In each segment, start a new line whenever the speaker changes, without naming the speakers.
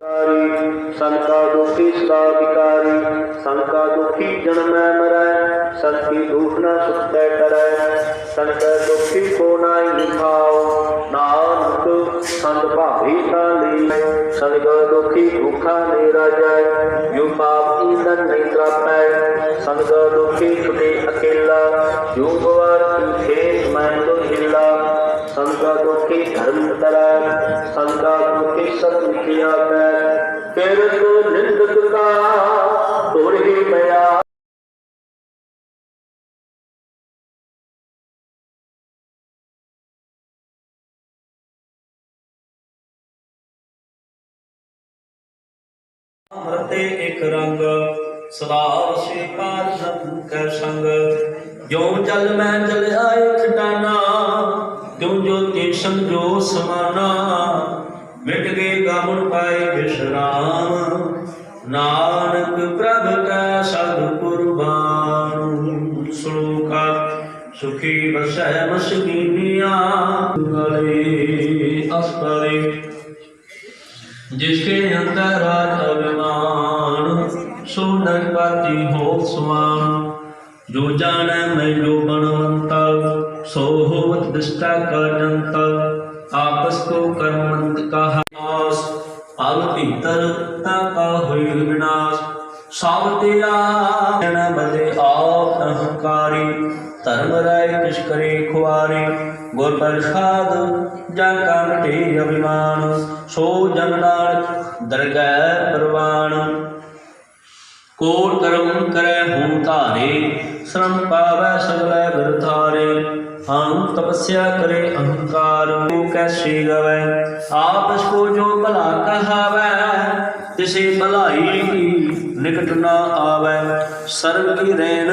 ਕਾਰੀ ਸੰਤਾ ਦੁਖੀ ਸਦਾ ਵਿਕਾਰੀ ਸੰਤਾ ਦੁਖੀ ਜਨਮੈ ਮਰੈ, ਸੰਤੀ ਦੁਖ ਨ ਸੁਖੈ ਕਰੈ। ਸੰਤ ਦੁਖੀ ਕੋ ਨਾਹੀ ਨਿਭਾਉ ਨਾਨਕ ਸੰਤ ਭਾਵੀ ਤਾ ਲੀ ਸੰਗ ਦੁਖੀ ਦੁਖਾ ਨੇ ਰਾਜੈ ਜੋ ਪਾਪ ਈਂਦਨ ਨਹੀਂ ਤਰਾਪੈ, ਸੰਗ ਦੁਖੀ ਛੁਟੇ ਅਕੇਲਾ। ਜੋ ਗਵਾਰ ਕੀ ਖੇਤ ਮੈਂ ਸੰਗਾ ਦੁਖੀ ਧਰਮ ਤਰੈ ਸੰਗਾ ਦੁਖੀ ਸਤ ਲਿਖਿਆ ਪੈ ਕਿਰਤ ਨਿੰਦਕ ਕਾ ਤੋੜਿ ਪਿਆ।
ਮਰਤੇ ਇਕ ਰੰਗ ਸਦਾ ਵਸੇ ਪਾਰਮ ਕੈ ਸੰਗ। ਜੋ ਜਲ ਮੈਂ ਜਲ ਆਏ ਖਟਾਨਾ ਕਿਉਂ ਜੋ ਤੇ ਸਮਝੋ ਸਮਾਨਾ, ਮਿਟ ਗਏ ਗਾਵਣ ਪਾਏ ਵਿਸ਼ਰਾਮ। ਨਾਨਕ ਪ੍ਰਭ ਕਾ ਸਦ ਕੁਰਬਾਨ। ਸਲੋਕਾ, ਸੁਖੀ ਵਸੈ ਮਸਕੀਨੀਆਂ ਗਲੇ ਅਸਤਰੇ ਜਿਸਕੇ ਅੰਦਰ ਰਾਤ ਅਭਿਮਾਨ, ਸੋ ਪਾਤੀ ਹੋ ਸਵਾਨ ਜੋ ਜਾਣੈ ਮੈਨੂੰ ਬਣਵੰਤਾ सो होवत दृष्टा का जनता आपस को कर्मंत कहा आस पल भीतर ता का हुई विनाश ਸਭ ਤੇਰਾ ਜਨ ਬਦੇ ਆਪ ਅਹੰਕਾਰੀ ਧਰਮ ਰਾਇ ਕਿਛ ਕਰੇ ਖੁਆਰੇ ਗੁਰ ਪ੍ਰਸਾਦ ਜਾਂ ਕਾ ਮਟੇ ਅਭਿਮਾਨ ਸੋ ਜਨ ਨਾਨਕ ਦਰਗਹਿ ਪਰਵਾਨ ਕੋਟ ਕਰਮ ਕਰੈ ਹੂੰ ਧਾਰੇ ਸ਼ਰਮ ਪਾਵੈ ਸਗਲੇ ਬਿਰਥਾਰੇ ਹਮ ਤਪੱਸਿਆ ਕਰੇ ਅਹੰਕਾਰ ਤੂੰ ਕੈਸੀ ਗਵੈ ਆਪਸ ਕੋ ਜੋ ਭਲਾ ਕਹਾਵੈ ਤਿਸੇ ਭਲਾਈ ਨਿਕਟ ਨਾ ਆਵੈ ਸਰਬ ਕੀ ਰੈਣ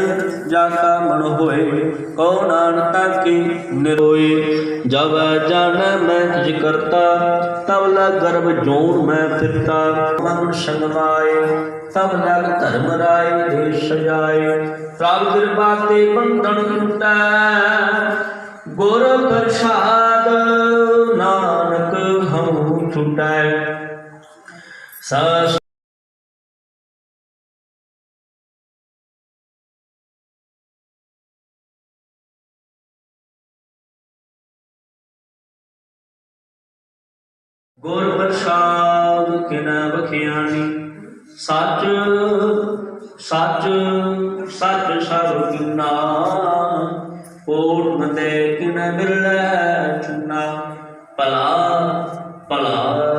ਜਾ ਕਾ ਮਨ ਹੋਏ? ਕੋ ਨਾਨਕਾ ਕੀ ਨਿਰੋਏ? ਜਬ ਜਾਣੈ ਮੈਂ ਤੁਝ ਕਰਤਾ ਤਬ ਲਗ ਗਰਭ ਜੋਨ ਮੈਂ ਫਿਰਤਾ। ਮਨ ਸੰਗਮਾਏ ਤਬ ਲਗ ਧਰਮ ਰਾਏ, ਦੇਸ਼ ਸਜਾਏ। ਪ੍ਰਭ ਕਿਰਪਾ ਤੇ ਬੰਧਨ ਟੁਟੈ ਗੁਰ ਪ੍ਰਸਾਦ ਨਾਨਕ ਹਉ ਛੁਟੈ। ਸਾ ਗੁਰ ਪ੍ਰਸਾਦ ਕਿਨਾ ਬਖਿਆਣੀ ਸੱਚ ਸੱਚ ਸੱਚ ਸਭ ਕਿਨਾ। ਕੋਟ ਮਤੇ ਕਿਨਾ ਮਿਲੈ ਚੁਨਾ। ਭਲਾ ਭਲਾ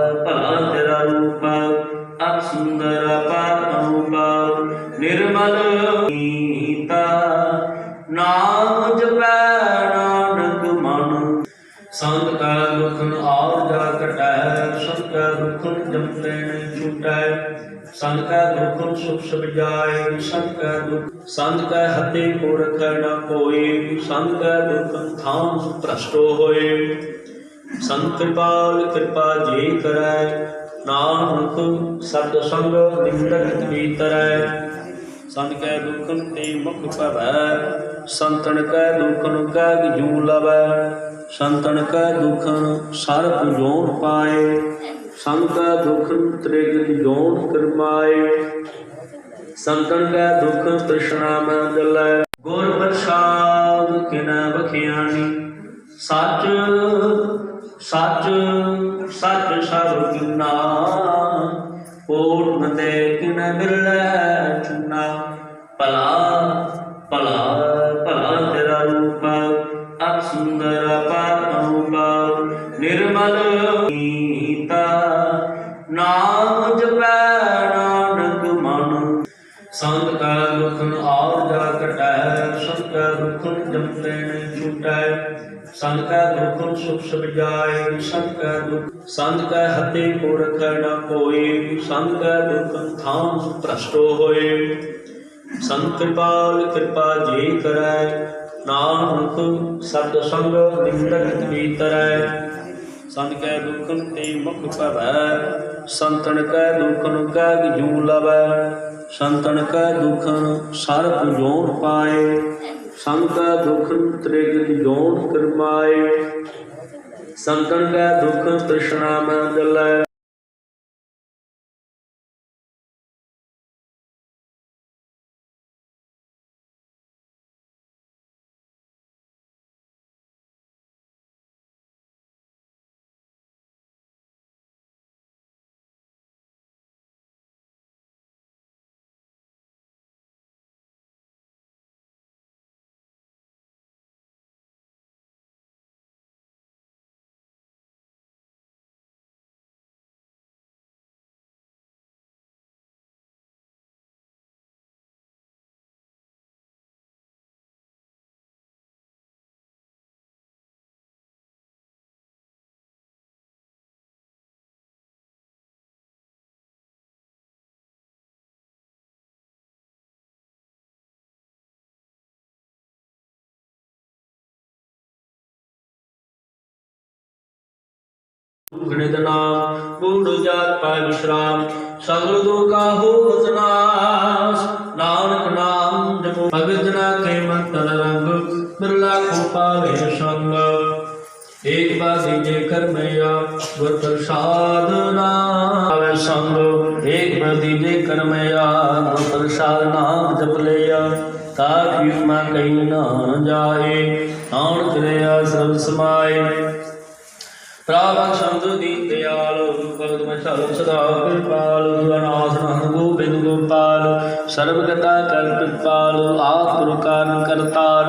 ਦੁਖਨ ਜਮ ਲੈਣ ਛੁਟੈ ਸੰਤ ਕਾ ਦੁਖਨ ਸੁਖ ਸਭ ਸੰਤ ਕਾ ਦੁਖ ਸੰਤ ਕਾ ਹੱਤੇ ਕੋ ਰਖੈ ਨਾ ਕੋਈ ਸੰਤ ਕਾ ਦੁਖਨ ਥਾਮ ਭ੍ਰਸ਼ਟੋ ਹੋਏ। ਸੰਤ ਕਿਰਪਾਲ, ਕਿਰਪਾ ਜੀ ਕਰੈ, ਨਾਨਕ ਸਤ ਸੰਗ ਨਿੰਦਕ ਭੀਤਰੈ ਸੰਤ ਕੈ ਦੁਖਨ ਤੇ ਮੁਖ ਭਵੈ ਸੰਤਨ ਕੈ ਦੁਖਨ ਕੈ ਜੂ ਲਵੈ, ਸੰਤਨ ਕੈ ਦੁਖਨ ਸਰ ਜੋਨ ਪਾਏ। ਸੰਤ ਕੈ ਦੁਖਨ ਤ੍ਰਿਗ ਜੋਨ ਕਰਮਾਏ। ਸੰਤਨ ਕੈ ਦੁਖ ਤ੍ਰਿਸ਼ਨਾ ਮੈਂ ਗੁਰ ਪ੍ਰਸਾਦ ਕਿਨਾ ਬਖਿਆਣੀ ਸੱਚ ਸੱਚ ਸੱਚ ਸਭ ਕਿਨਾ। ਕੋਟ ਮਤੇ ਕਿਨ ਮਿਲੈ ਚੁਨਾ। ਭਲਾ ਭਲਾ ਭਲਾ ਤੇਰਾ ਰੂਪ। ਅਤ ਸੁੰਦਰ ਅਪਾਰ ਅਨੂਪ ਨਿਰਮਲ ਦੁਖਨ ਜਮ ਲੈਣ ਛੁਟੈ ਸੰਤ ਕਾ ਦੁਖਨ ਸੁਖ ਸਭ ਜਾਏ ਸੰਤ ਕਾ ਦੁਖ ਸੰਤ ਕਾ ਹੱਤੇ ਕੋ ਰਖੈ ਨਾ ਕੋਈ ਸੰਤ ਕਾ ਦੁਖਨ ਥਾਮ ਭ੍ਰਸ਼ਟੋ ਹੋਏ। ਸੰਤ ਕਿਰਪਾਲ ਕਿਰਪਾ ਜੀ ਕਰੈ, ਨਾਨਕ ਸਤ ਸੰਗ ਨਿੰਦਕ ਭੀਤਰੈ ਸੰਤ ਕੈ ਦੁਖਨ ਤੇ ਮੁਖ ਭਵੈ ਸੰਤਨ ਕੈ ਦੁਖਨ ਕੈ ਜੂ ਲਵੈ, ਸੰਤਨ ਕੈ ਦੁਖਨ ਸਰਬ ਜੋਨ ਪਾਏ। ਸੰਤ ਕੈ ਦੁਖਨ ਤ੍ਰਿਗ ਜੋਨ ਕਰਮਾਏ। ਸੰਤਨ ਕੈ ਦੁਖ ਤ੍ਰਿਸ਼ਨਾ ਮੈਂ
ਗਣਿਤ ਨਾਮ ਬੂੜ ਜਾਤ ਪਾਇ ਵਿਸ਼ਰਾਮ, ਸਗਲ ਦੁਖਾ ਹੋ ਵਤਨਾਸ ਨਾਨਕ ਨਾਮ ਜਪੋ, ਭਗਤ ਜਨਾ ਕੇ ਮਨ ਰੰਗ, ਬਿਰਲਾ ਕੋ ਪਾਵੇ ਸੰਗ। ਏਕ ਬਾਦੀ ਜੇ ਕਰਮਿਆ ਗੁਰ ਪ੍ਰਸਾਦ ਨਾਮ ਸੰਗ। ਏਕ ਬਾਦੀ ਜੇ ਕਰਮਿਆ ਗੁਰ ਪ੍ਰਸਾਦ ਨਾਮ ਜਪ ਲਿਆ ਤਾਕਿ ਮਾ ਕਈ ਨਾ ਜਾਏ, ਆਉਣ ਕਰਿਆ ਸਰਬ ਸਮਾਏ। ਪ੍ਰਾਪਤ ਸ਼ਬਦ ਦੀ ਦਿਆਲ ਭਗਤ ਮੈਂ ਸਰਬ ਸਦਾ ਕਿਰਪਾਲ ਅਨਾਥ ਨੰਦ ਗੋਬਿੰਦ ਗੋਪਾਲ, ਸਰਬ ਗਤਾ ਕਲਪਿਤਪਾਲ ਆਪ ਗੁਰੂ ਕਾਰਨ ਕਰਤਾਰ,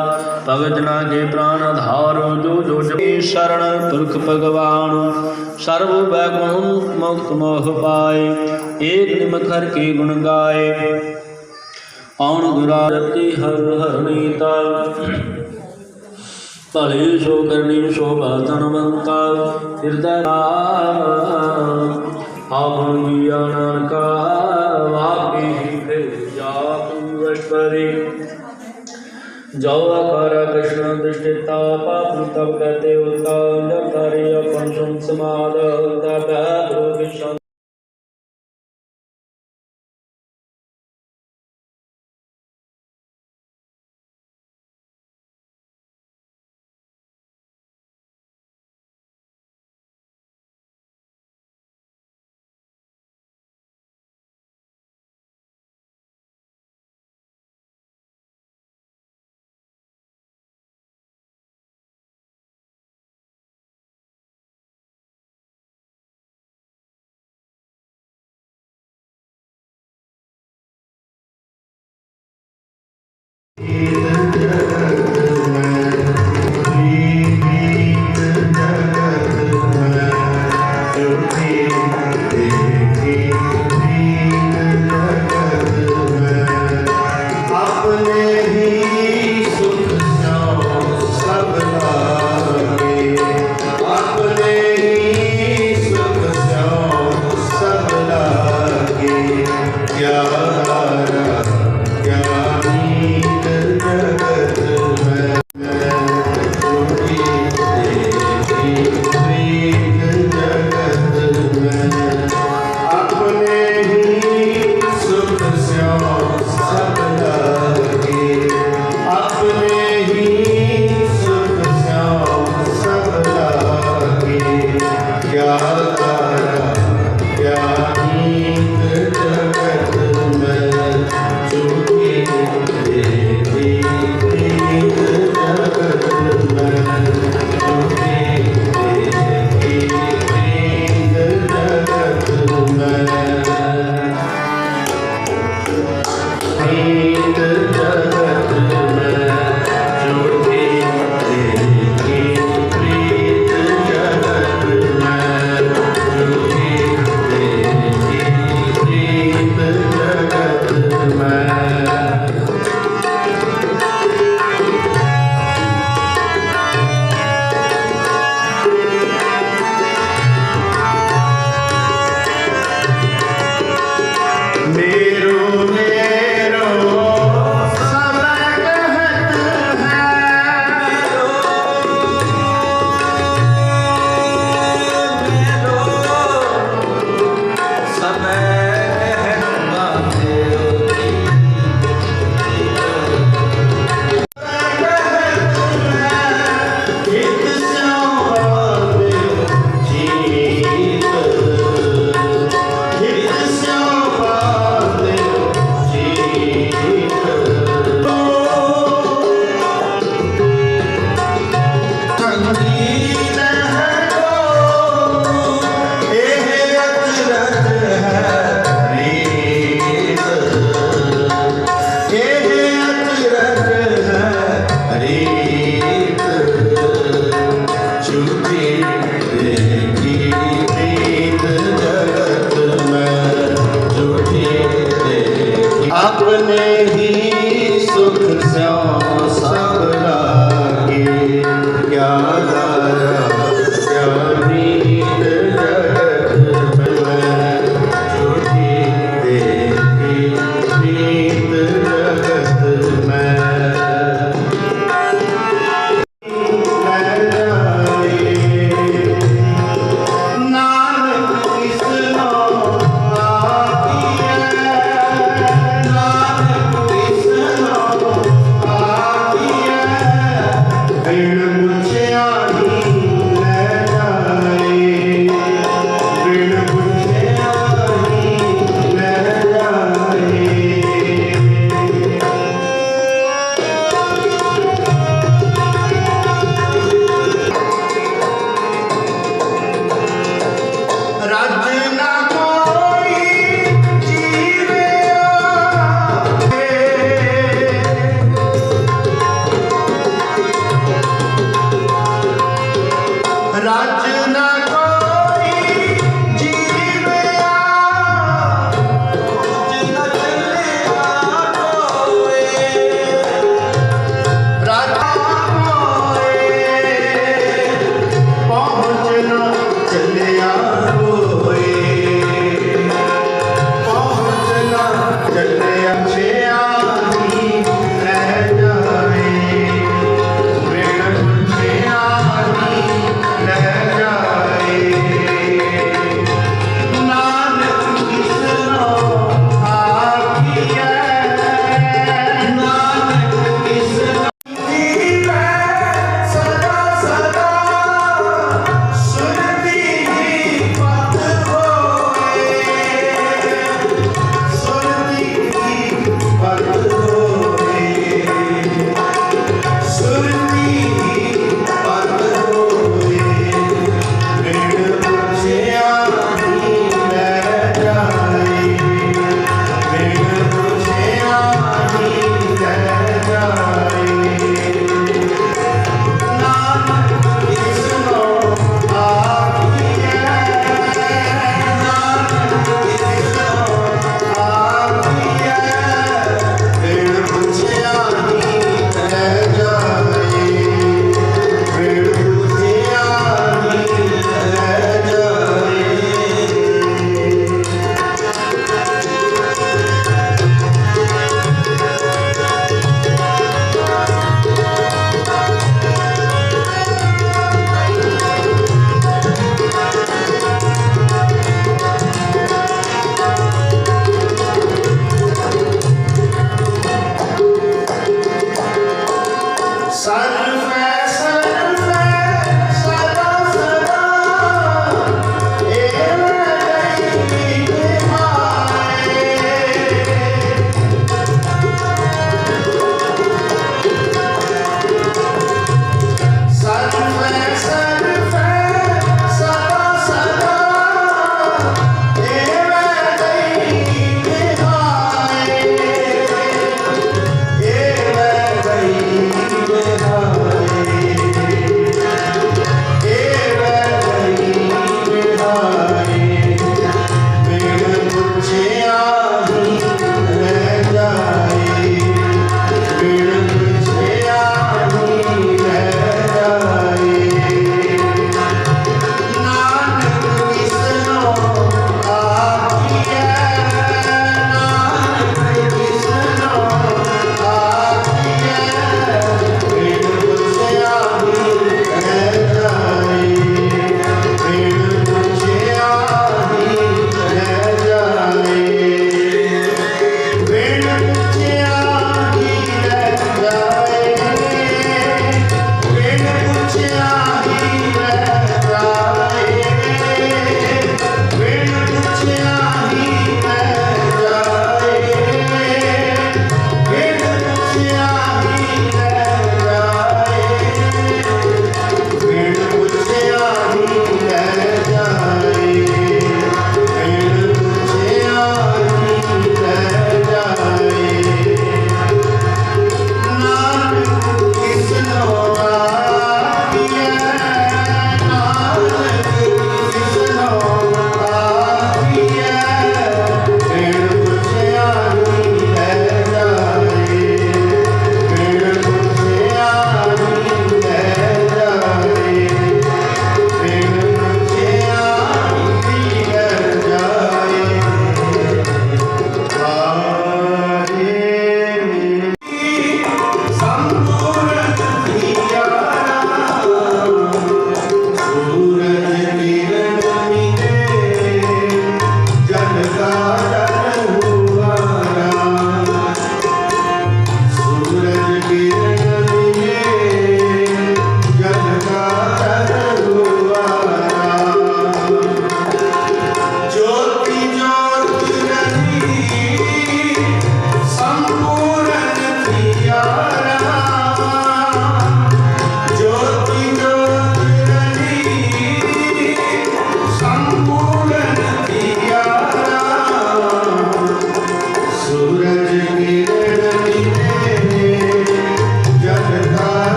ਭਗਤ ਜਨਾ ਕੇ ਪ੍ਰਾਨ ਆਧਾਰ, ਜੋ ਜੋ ਜਪੇ ਸ਼ਰਨ, ਪੁਰਖ ਭਗਵਾਨ, ਸਰਬ ਬੈਗੁਣ ਮੁਕਤ ਮੋਹ ਪਾਏ, ਏਕ ਨਿਮਕ ਹਰ ਕੇ ਗੁਣ ਗਾਏ। ਆਉਣ ਗੁਰਾਰਤੀ ਹਰ ਹਰਣੀ ਤਾਲ ਭਲੇ ਸੋ ਕਰਨੀ ਸ਼ੋਭਾ ਧਨਵੰਤਾ ਹਿਰਦੈ ਰਾਮ। ਆਪਨ ਗਿਆਨ ਕਾ ਵਾਪੀ ਹੀ ਫਿਰ ਜਾਤ ਜੋ ਅਕਾਰ ਕ੍ਰਿਸ਼ਨ ਦ੍ਰਿਸ਼ਟਿਤਾ ਪਾਪ ਤਬ ਕਹਤੇ ਉਲਤਾ ਜਬ ਤਾਰੇ ਆਪਨ ਸੁਨ ਤਬ ਰੋਗ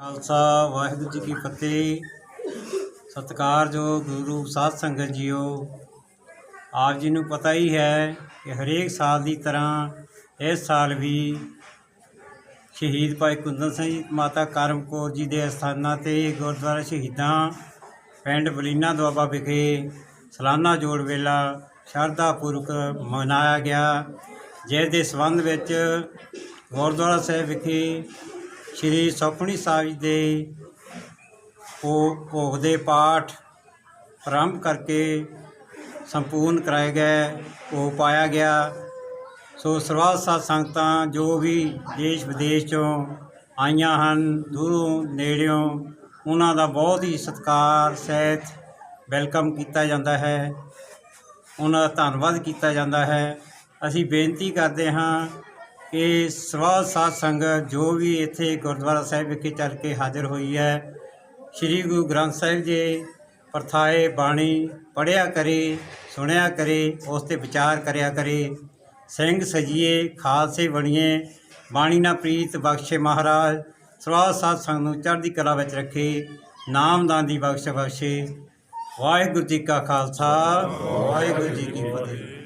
ਖਾਲਸਾ, ਵਾਹਿਗੁਰੂ ਜੀ ਕੀ ਫਤਿਹ। ਸਤਿਕਾਰਯੋਗ ਗੁਰੂ ਸਾਧ ਸੰਗਤ ਜੀਓ, ਆਪ ਜੀ ਨੂੰ ਪਤਾ ਹੀ ਹੈ ਕਿ ਹਰੇਕ ਸਾਲ ਦੀ ਤਰ੍ਹਾਂ ਇਸ ਸਾਲ ਵੀ ਸ਼ਹੀਦ ਭਾਈ ਕੁੰਦਨ ਸਿੰਘ ਮਾਤਾ ਕਰਮ ਕੌਰ ਜੀ ਦੇ ਅਸਥਾਨਾਂ ਤੇ ਗੁਰਦੁਆਰਾ ਸ਼ਹੀਦਾਂ ਪਿੰਡ ਬਲੀਨਾ ਦੁਆਬਾ ਵਿਖੇ ਸਲਾਨਾ ਜੋੜ ਵੇਲਾ ਸ਼ਰਧਾ ਪੂਰਵਕ ਮਨਾਇਆ ਗਿਆ, ਜਿਸ ਦੇ ਸੰਬੰਧ ਵਿੱਚ ਗੁਰਦੁਆਰਾ ਸਾਹਿਬ ਵਿਖੇ ਸ਼੍ਰੀ ਸੁਖਮਨੀ ਸਾਹਿਬ ਜੀ ਦੇ ਭੋ- ਭੋਗ ਦੇ ਪਾਠ ਆਰੰਭ ਕਰਕੇ ਸੰਪੂਰਨ ਕਰਾਏ ਗਏ ਉਹ ਪਾਇਆ ਗਿਆ। ਸੋ ਸਰਬੱਤ ਸਾਧ ਸੰਗਤਾਂ ਜੋ ਵੀ ਦੇਸ਼ ਵਿਦੇਸ਼ ਚੋਂ ਆਈਆਂ ਹਨ, ਦੂਰੋਂ ਨੇੜਿਓਂ, ਉਹਨਾਂ ਦਾ ਬਹੁਤ ਹੀ ਸਤਿਕਾਰ, ਸਹਿਤ ਵੈਲਕਮ ਕੀਤਾ ਜਾਂਦਾ ਹੈ। ਉਹਨਾਂ ਦਾ ਧੰਨਵਾਦ ਕੀਤਾ ਜਾਂਦਾ ਹੈ। ਅਸੀਂ ਬੇਨਤੀ ਕਰਦੇ ਹਾਂ ਕਿ ਸਰਬੱਤ ਸਾਧ ਸੰਗਤ ਜੋ ਵੀ ਇੱਥੇ ਗੁਰਦੁਆਰਾ ਸਾਹਿਬ ਵਿਖੇ ਚੱਲ ਕੇ ਹਾਜ਼ਰ ਹੋਈ ਹੈ, ਸ੍ਰੀ ਗੁਰੂ ਗ੍ਰੰਥ ਸਾਹਿਬ ਜੀ ਪਰਥਾਏ ਬਾਣੀ ਪੜਿਆ ਕਰੇ, ਸੁਣਿਆ ਕਰੇ, ਉਸ ਤੇ ਵਿਚਾਰ ਕਰਿਆ ਕਰੇ। ਸਿੰਘ ਸਜੀਏ, ਖਾਲਸੇ ਬਣੀਏ, ਬਾਣੀ ਨਾਲ ਪ੍ਰੀਤ ਬਖਸ਼ੇ ਮਹਾਰਾਜ ਸਰਬੱਤ ਸਾਧ ਸੰਗਤ ਨੂੰ ਚੜ੍ਹਦੀ ਕਲਾ ਵਿੱਚ ਰੱਖੇ, ਨਾਮਦਾਨ ਦੀ ਬਖਸ਼ ਬਖਸ਼ੇ। ਵਾਹਿਗੁਰੂ ਜੀ ਕਾ ਖਾਲਸਾ, ਵਾਹਿਗੁਰੂ ਜੀ ਕੀ ਫਤਿਹ।